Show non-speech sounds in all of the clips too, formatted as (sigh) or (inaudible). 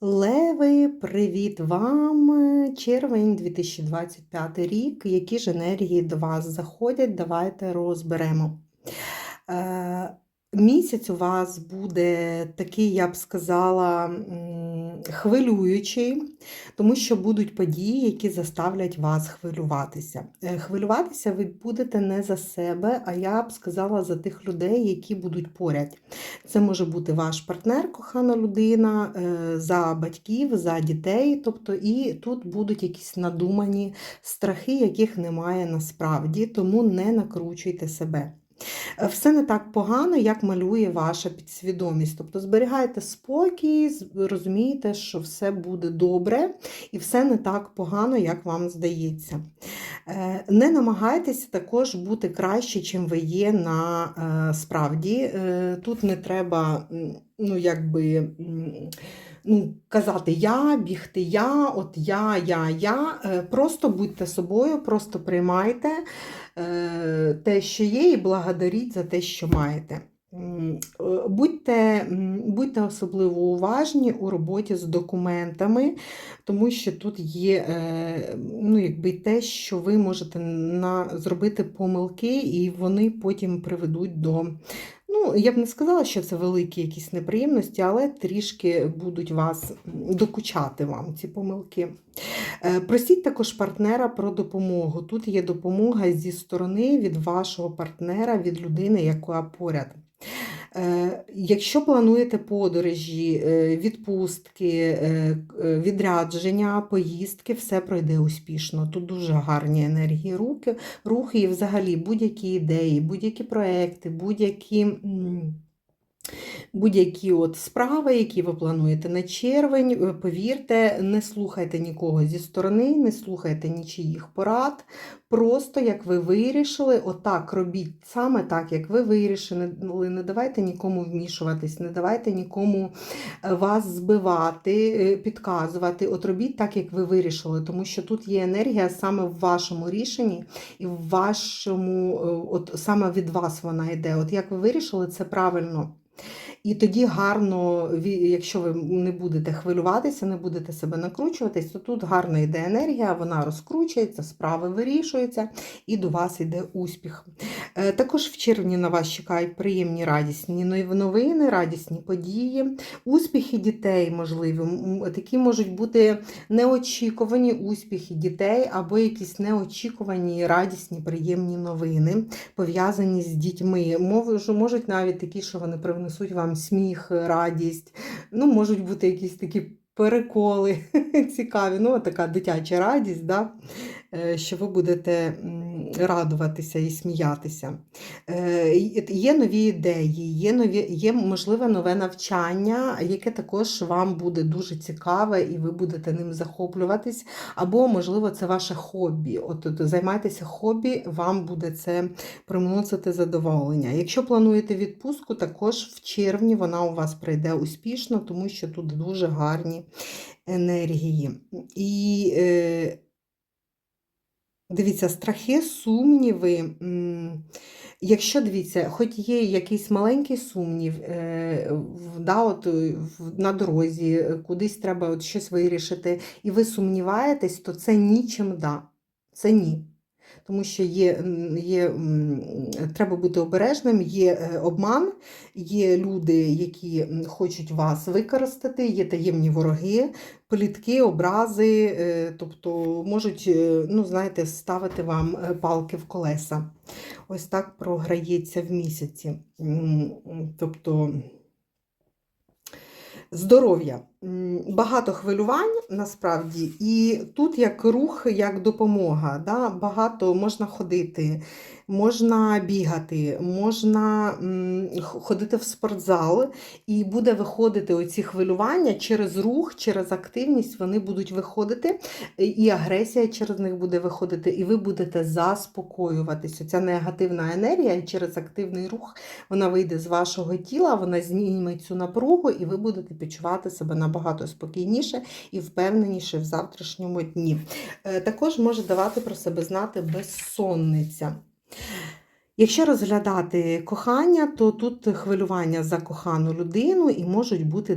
Леви, привіт вам! Червень 2025 рік. Які ж енергії до вас заходять? Давайте розберемо. Е, Місяць у вас буде такий, я б сказала, хвилюючий, тому що будуть події, які заставлять вас хвилюватися. Е, Хвилюватися ви будете не за себе, а я б сказала за тих людей, які будуть поряд. Це може бути ваш партнер, кохана людина, е, за батьків, за дітей. Тобто, і тут будуть якісь надумані страхи, яких немає насправді, тому не накручуйте себе. Е, Все не так погано, як малює ваша підсвідомість. Тобто зберігайте спокій, розумієте, що все буде добре і все не так погано, як вам здається. Е, Не намагайтеся також бути краще, чим ви є на е, справді. Тут не треба, ну, якби. Ну, казати я, бігти я, от я, я, я. Просто будьте собою, просто приймайте те, що є, і благодаріть за те, що маєте. Е, Будьте, будьте особливо уважні у роботі з документами, тому що тут є е, ну, якби те, що ви можете на, зробити помилки, і вони потім приведуть до. Ну, я б не сказала, що це великі якісь неприємності, але трішки будуть вас докучати вам ці помилки. Е, Просіть також партнера про допомогу. Тут є допомога зі сторони від вашого партнера, від людини, яка поряд. Е, Якщо плануєте подорожі, е, відпустки, відрядження, поїздки, все пройде успішно. Тут дуже гарні енергії руки, рухи і взагалі будь-які ідеї, будь-які проекти, будь-які. Будь-які от справи, які ви плануєте на червень, е, повірте, не слухайте нікого зі сторони, не слухайте нічиїх порад. Просто як ви вирішили, отак робіть саме так, як ви вирішили. Не давайте нікому вмішуватись, не давайте нікому е, вас збивати, е, підказувати. От робіть так, як ви вирішили, тому що тут є енергія саме в вашому рішенні і в вашому, е, от саме від вас вона йде. От як ви вирішили, це правильно. І тоді гарно, якщо ви не будете хвилюватися, не будете себе накручуватись, то тут гарно йде енергія, вона розкручується, справи вирішуються і до вас йде успіх. Е, Також в червні на вас чекають приємні радісні новини, радісні події, успіхи дітей можливі. Такі можуть бути неочікувані успіхи дітей або якісь неочікувані радісні, приємні новини, пов'язані з дітьми. Можуть навіть такі, що вони привнесуть вам сміх, радість. Ну, можуть бути якісь такі переколи (laughs) цікаві. Ну, така дитяча радість, да? Е, що ви будете радуватися і сміятися. Е, Є нові ідеї, є, нові, є можливе нове навчання, яке також вам буде дуже цікаве, і ви будете ним захоплюватись. Або, можливо, це ваше хобі. От, от займайтеся хобі, вам буде це приносити задоволення. Якщо плануєте відпустку, також в червні вона у вас пройде успішно, тому що тут дуже гарні енергії. І е, дивіться, страхи, сумніви. Якщо дивіться, хоч є якийсь маленький сумнів, е, да, от, е, на дорозі, е, кудись треба от щось вирішити, і ви сумніваєтесь, то це нічим да. Це ні. Тому що є, є, треба бути обережним, є е, обман, є люди, які хочуть вас використати, є таємні вороги, плітки, образи, е, тобто можуть, е, ну, знаєте, ставити вам палки в колеса. Ось так програється в місяці. Тобто здоров'я. Багато хвилювань насправді, і тут як рух, як допомога. Да? Багато можна ходити, можна бігати, можна ходити в спортзал, і буде виходити оці хвилювання через рух, через активність вони будуть виходити, і агресія через них буде виходити, і ви будете заспокоюватися. Ця негативна енергія через активний рух вона вийде з вашого тіла, вона зніме цю напругу, і ви будете відчувати себе набагато спокійніше і впевненіше в завтрашньому дні. Е, Також може давати про себе знати безсонниця. Якщо розглядати кохання, то тут хвилювання за кохану людину і можуть бути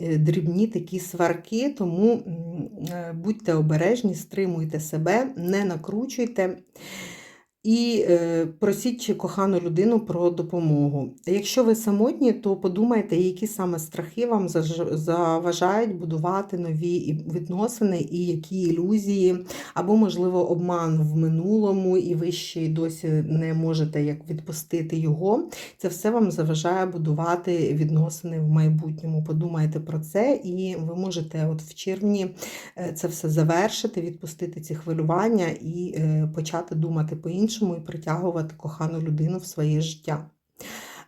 е, дрібні такі сварки, тому е, будьте обережні, стримуйте себе, не накручуйте. І е, просіть кохану людину про допомогу. Якщо ви самотні, то подумайте, які саме страхи вам заважають будувати нові відносини і які ілюзії, або, можливо, обман в минулому, і ви ще й досі не можете як відпустити його. Це все вам заважає будувати відносини в майбутньому. Подумайте про це, і ви можете от в червні е, це все завершити, відпустити ці хвилювання і е, почати думати по-іншому і притягувати кохану людину в своє життя.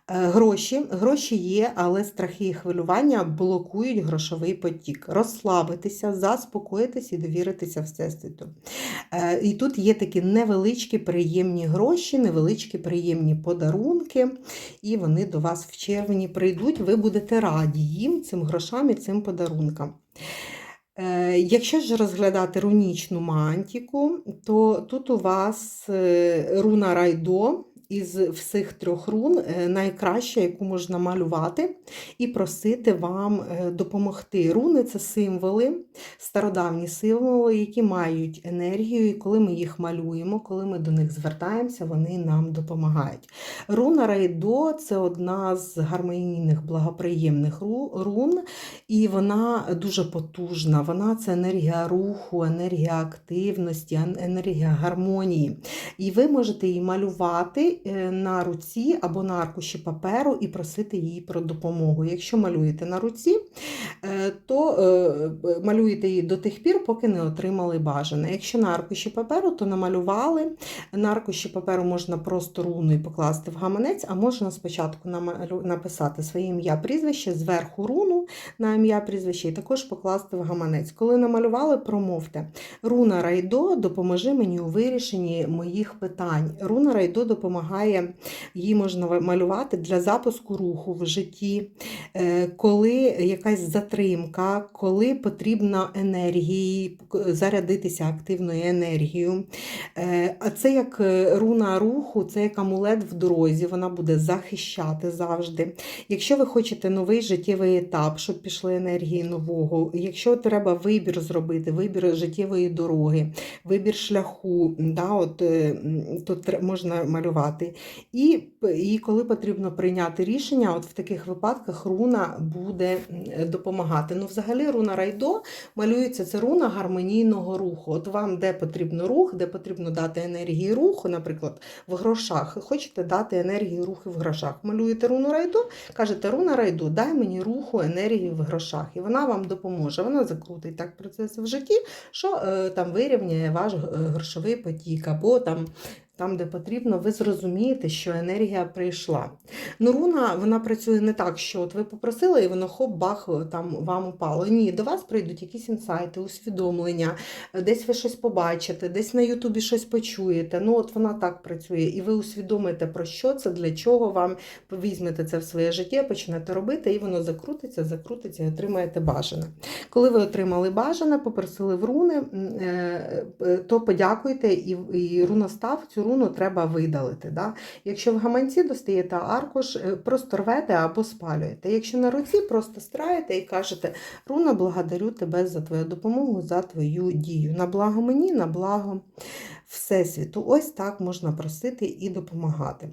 Е, Гроші, гроші є, але страхи і хвилювання блокують грошовий потік. Розслабитися, заспокоїтися і довіритися Всесвіту. Е, І тут є такі невеличкі приємні гроші, невеличкі приємні подарунки, і вони до вас в червні прийдуть. Ви будете раді їм, цим грошам і цим подарункам. Е, Якщо ж розглядати рунічну мантіку, то тут у вас е, руна Райдо із всіх трьох рун е, найкраща, яку можна малювати, і просити вам е, допомогти. Руни це символи, стародавні символи, які мають енергію, і коли ми їх малюємо, коли ми до них звертаємося, вони нам допомагають. Руна Райдо це одна з гармонійних, благоприємних рун, і вона дуже потужна. Вона це енергія руху, енергія активності, енергія гармонії. І ви можете її малювати е, на руці або на аркуші паперу і просити її про допомогу. Якщо малюєте на руці, е, то е, малюєте її до тих пір, поки не отримали бажане. Якщо на аркуші паперу, то намалювали. На аркуші паперу можна просто руну покласти в гаманець, а можна спочатку написати своє ім'я, прізвище, зверху руну на ім'я, прізвище, і також покласти в гаманець. Коли намалювали, промовте. Руна Райдо допоможи мені у вирішенні моїх питань. Руна Райдо допомагає, її можна малювати для запуску руху в житті, е, коли якась затримка, коли потрібна енергії, зарядитися активною енергією. Е, А це як е, руна руху, це як амулет в дорозі, вона буде захищати завжди. Якщо ви хочете новий життєвий етап, щоб пішли енергії нового, якщо треба вибір зробити, вибір життєвої дороги, вибір шляху, да, от, тут можна малювати. І, і коли потрібно прийняти рішення, от в таких випадках руна буде допомагати. Ну, взагалі, руна райдо малюється це руна гармонійного руху. От вам де потрібно рух, де потрібно дати енергії руху, наприклад, в грошах. Хочете дати енергію руху в грошах. Малюєте руну райду, кажете, руна райду, дай мені руху, енергію в грошах. І вона вам допоможе. Вона закрутить так процеси в житті, що е, там вирівняє ваш е, грошовий потік, або там. Там, де потрібно, ви зрозумієте, що енергія прийшла. Ну, руна вона працює не так, що от ви попросили, і воно хоп, бах, там вам упало. Ні, до вас прийдуть якісь інсайти, усвідомлення, десь ви щось побачите, десь на Ютубі щось почуєте. Ну, от вона так працює, і ви усвідомите, про що це, для чого вам візьмете це в своє життя, почнете робити, і воно закрутиться, закрутиться і отримаєте бажане. Коли ви отримали бажане, попросили в руни, е, е, то подякуйте, і, і руностав цю руну треба видалити. Да? Якщо в гаманці достаєте аркуш, е, просто рвете або спалюєте. Якщо на руці, просто стираєте і кажете: Руна, благодарю тебе за твою допомогу, за твою дію. На благо мені, на благо Всесвіту. Ось так можна просити і допомагати.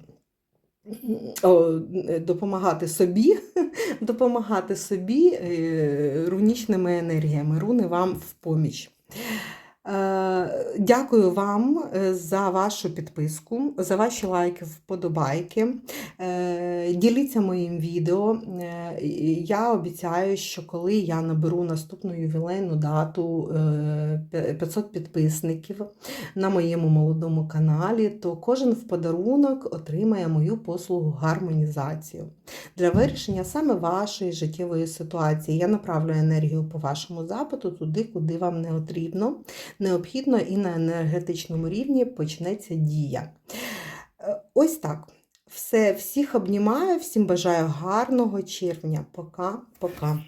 О, е, допомагати собі, (laughs) допомагати собі е, рунічними енергіями. Руни вам в поміч. Е, Дякую вам е, за вашу підписку, за ваші лайки, вподобайки. Е, Діліться моїм відео. Я обіцяю, що коли я наберу наступну ювілейну дату е, 500 підписників на моєму молодому каналі, то кожен в подарунок отримає мою послугу гармонізацію для вирішення саме вашої життєвої ситуації. Я направлю енергію по вашому запиту туди, куди вам не потрібно необхідно і на енергетичному рівні почнеться дія. Е, Ось так. Все, всіх обнімаю, всім бажаю гарного червня. Пока-пока.